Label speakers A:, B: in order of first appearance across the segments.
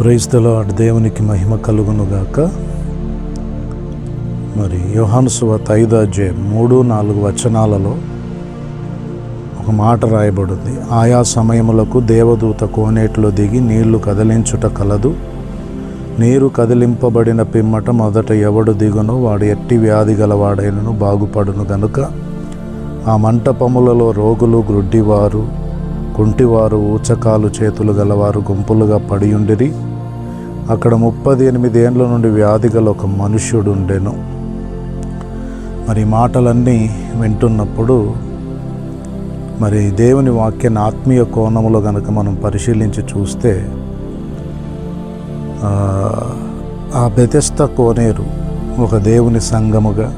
A: ప్రైస్తలో అటు దేవునికి మహిమ కలుగునుగాక. మరి యోహాను సువార్త అధ్యాయం మూడు నాలుగు వచనాలలో ఒక మాట రాయబడింది ఆయా సమయములకు దేవదూత కోనేటిలో దిగి నీళ్ళు కదిలించుట కలదు. నీరు కదిలింపబడిన పిమ్మట మొదట ఎవడు దిగును వాడు ఎట్టి వ్యాధి గలవాడైనను బాగుపడును గనుక. ఆ మంటపములలో రోగులు గ్రుడ్డివారు కుంటివారు ఊచకాలు చేతులు గలవారు గుంపులుగా పడియుండిరి అక్కడ ముప్పది ఎనిమిది ఏండ్ల నుండి వ్యాధి గల ఒక మనుష్యుడు ఉండెను మరి మాటలన్నీ వింటున్నప్పుడు మరి దేవుని వాక్యాన్ని ఆత్మీయ కోణములో కనుక మనం పరిశీలించి చూస్తే ఆ, ఆ బెతెస్త కోనేరు ఒక దేవుని సంగముగా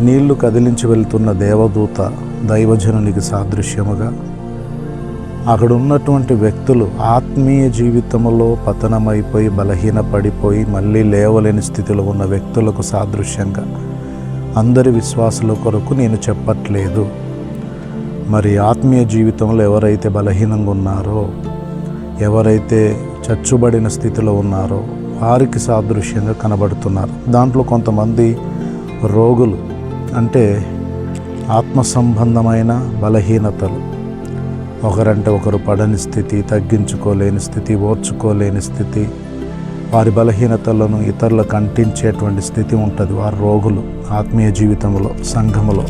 A: నీళ్ళు కదిలించి వెళ్తున్న దేవదూత దైవజనునికి సాదృశ్యముగా అక్కడ ఉన్నటువంటి వ్యక్తులు ఆత్మీయ జీవితంలో పతనమైపోయి బలహీనపడిపోయి మళ్ళీ లేవలేని స్థితిలో ఉన్న వ్యక్తులకు సాదృశ్యంగా అందరి విశ్వాసుల కొరకు నేను చెప్పట్లేదు. మరి ఆత్మీయ జీవితంలో ఎవరైతే బలహీనంగా ఉన్నారో ఎవరైతే చచ్చుబడిన స్థితిలో ఉన్నారో వారికి సాదృశ్యంగా కనబడుతున్నారు. దాంట్లో కొంతమంది రోగులు అంటే ఆత్మ సంబంధమైన బలహీనతలు. ఒకరంటే ఒకరు పడని స్థితి తగ్గించుకోలేని స్థితి ఓర్చుకోలేని స్థితి. వారి బలహీనతలను ఇతరులకు అంటించేటువంటి స్థితి ఉంటుంది. వారు రోగులు ఆత్మీయ జీవితంలో సంఘములో.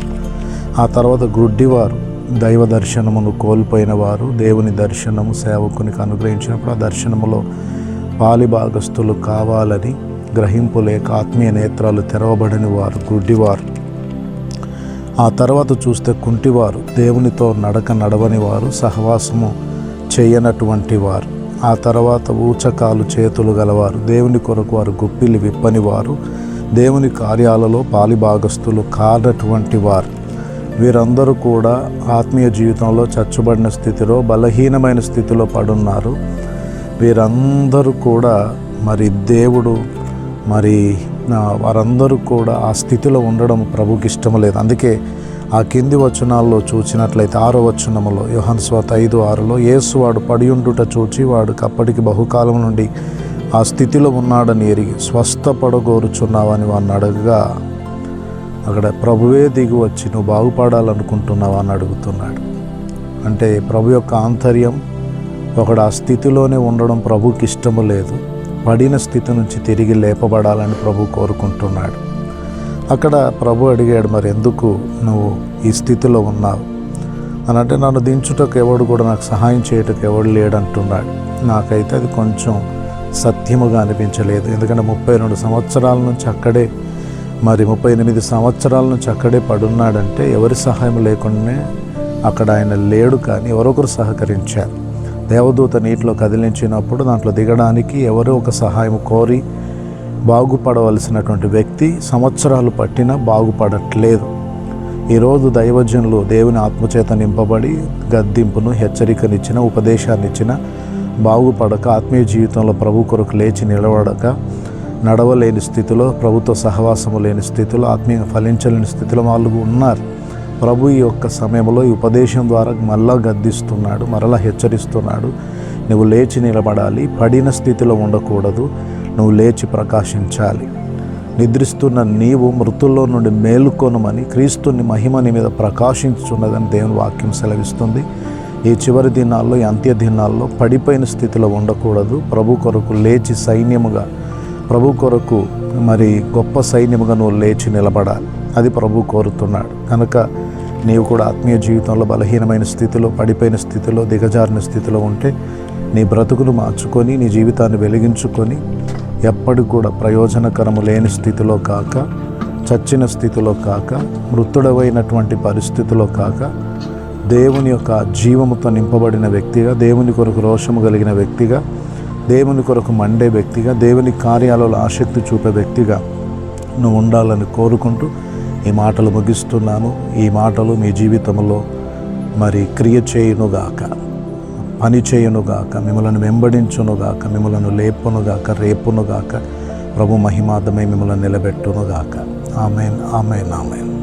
A: ఆ తర్వాత గుడ్డివారు దైవ దర్శనమును కోల్పోయిన వారు దేవుని దర్శనము సేవకునికి అనుగ్రహించినప్పుడు ఆ దర్శనములో పాలిభాగస్తులు కావాలని గ్రహింపు లేక ఆత్మీయ నేత్రాలు తెరవబడిన వారు గుడ్డివారు. ఆ తర్వాత చూస్తే కుంటివారు దేవునితో నడక నడవని వారు సహవాసము చేయనటువంటి వారు ఆ తర్వాత ఊచకాలు చేతులు గలవారు దేవుని కొరకు వారు గుప్పిలి విప్పని వారు దేవుని కార్యాలలో పాలిభాగస్తులు కానటువంటి వారు వీరందరూ కూడా ఆత్మీయ జీవితంలో చచ్చుబడిన స్థితిలో బలహీనమైన స్థితిలో పడున్నారు. వీరందరూ కూడా మరి దేవుడు మరి వారందరూ కూడా ఆ స్థితిలో ఉండడం ప్రభుకి ఇష్టం లేదు. అందుకే ఆ కింది వచనాల్లో చూచినట్లయితే ఆరో వచనములో యోహన్ స్వాత ఐదు ఆరులో యేసు వాడు పడియుండుట చూచి వాడు అప్పటికి బహుకాలం నుండి ఆ స్థితిలో ఉన్నాడని ఎరిగి స్వస్థపడగోరుచున్నావని వాడిని అడగగా అక్కడ ప్రభువే దిగి వచ్చి నువ్వు బాగుపడాలనుకుంటున్నావా అని అడుగుతున్నాడు. అంటే ప్రభు యొక్క ఆంతర్యం ఒకడు ఆ స్థితిలోనే ఉండడం ప్రభుకి ఇష్టము లేదు. పడిన స్థితి నుంచి తిరిగి లేపబడాలని ప్రభు కోరుకుంటున్నాడు. అక్కడ ప్రభు అడిగాడు మరి ఎందుకు నువ్వు ఈ స్థితిలో ఉన్నావు? అని అంటే నన్ను దించుటకు ఎవడు కూడా నాకు సహాయం చేయటకు ఎవడు లేడంటున్నాడు. నాకైతే అది కొంచెం సత్యముగా అనిపించలేదు. ఎందుకంటే ముప్పై రెండు సంవత్సరాల నుంచి అక్కడే మరి ముప్పై ఎనిమిది సంవత్సరాల నుంచి అక్కడే పడున్నాడంటే ఎవరి సహాయం లేకుండానే అక్కడ ఆయన లేడు కానీ ఎవరొకరు సహకరించారు. దేవదూత నీటిలో కదిలించినప్పుడు దాంట్లో దిగడానికి ఎవరో ఒక సహాయం కోరి బాగుపడవలసినటువంటి వ్యక్తి సంవత్సరాలు పట్టినా బాగుపడట్లేదు. ఈరోజు దైవజనులు దేవుని ఆత్మచేత నింపబడి గద్దింపును హెచ్చరికనిచ్చిన ఉపదేశాన్నిచ్చిన బాగుపడక ఆత్మీయ జీవితంలో ప్రభు కొరకు లేచి నిలబడక నడవలేని స్థితిలో ప్రభుత్వ సహవాసము లేని స్థితిలో ఆత్మీయ ఫలించలేని స్థితిలో వాళ్ళు ఉన్నారు. ప్రభు ఈ యొక్క సమయంలో ఈ ఉపదేశం ద్వారా మళ్ళా గద్దిస్తున్నాడు మరలా హెచ్చరిస్తున్నాడు. నువ్వు లేచి నిలబడాలి పడిన స్థితిలో ఉండకూడదు నువ్వు లేచి ప్రకాశించాలి. నిద్రిస్తున్న నీవు మృతుల్లో నుండి మేలుకొనమని క్రీస్తుని మహిమ నీ మీద ప్రకాశించున్నదని దేవుని వాక్యం సెలవిస్తుంది. ఈ చివరి దినాల్లో ఈ అంత్య దినాల్లో పడిపోయిన స్థితిలో ఉండకూడదు. ప్రభు కొరకు లేచి సైన్యముగా ప్రభు కొరకు మరి గొప్ప సైన్యముగా నువ్వు లేచి నిలబడాలి. అది ప్రభు కోరుతున్నాడు. కనుక నీవు కూడా ఆత్మీయ జీవితంలో బలహీనమైన స్థితిలో పడిపోయిన స్థితిలో దిగజారిన స్థితిలో ఉంటే నీ బ్రతుకును మార్చుకొని నీ జీవితాన్ని వెలిగించుకొని ఎప్పటికి కూడా ప్రయోజనకరము లేని స్థితిలో కాక చచ్చిన స్థితిలో కాక మృతుడవైనటువంటి పరిస్థితిలో కాక దేవుని యొక్క జీవముతో నింపబడిన వ్యక్తిగా దేవుని కొరకు రోషము కలిగిన వ్యక్తిగా దేవుని కొరకు మండే వ్యక్తిగా దేవుని కార్యాలలో ఆసక్తి చూపే వ్యక్తిగా నువ్వు ఉండాలని కోరుకుంటూ ఈ మాటలు ముగిస్తున్నాను. ఈ మాటలు మీ జీవితంలో మరి క్రియ చేయునుగాక పని చేయునుగాక మిమ్మల్ని వెంబడించునుగాక మిమ్మల్ని లేపునుగాక రేపునుగాక ప్రభు మహిమార్థమై మిమ్మల్ని నిలబెట్టునుగాక. Amen amen amen.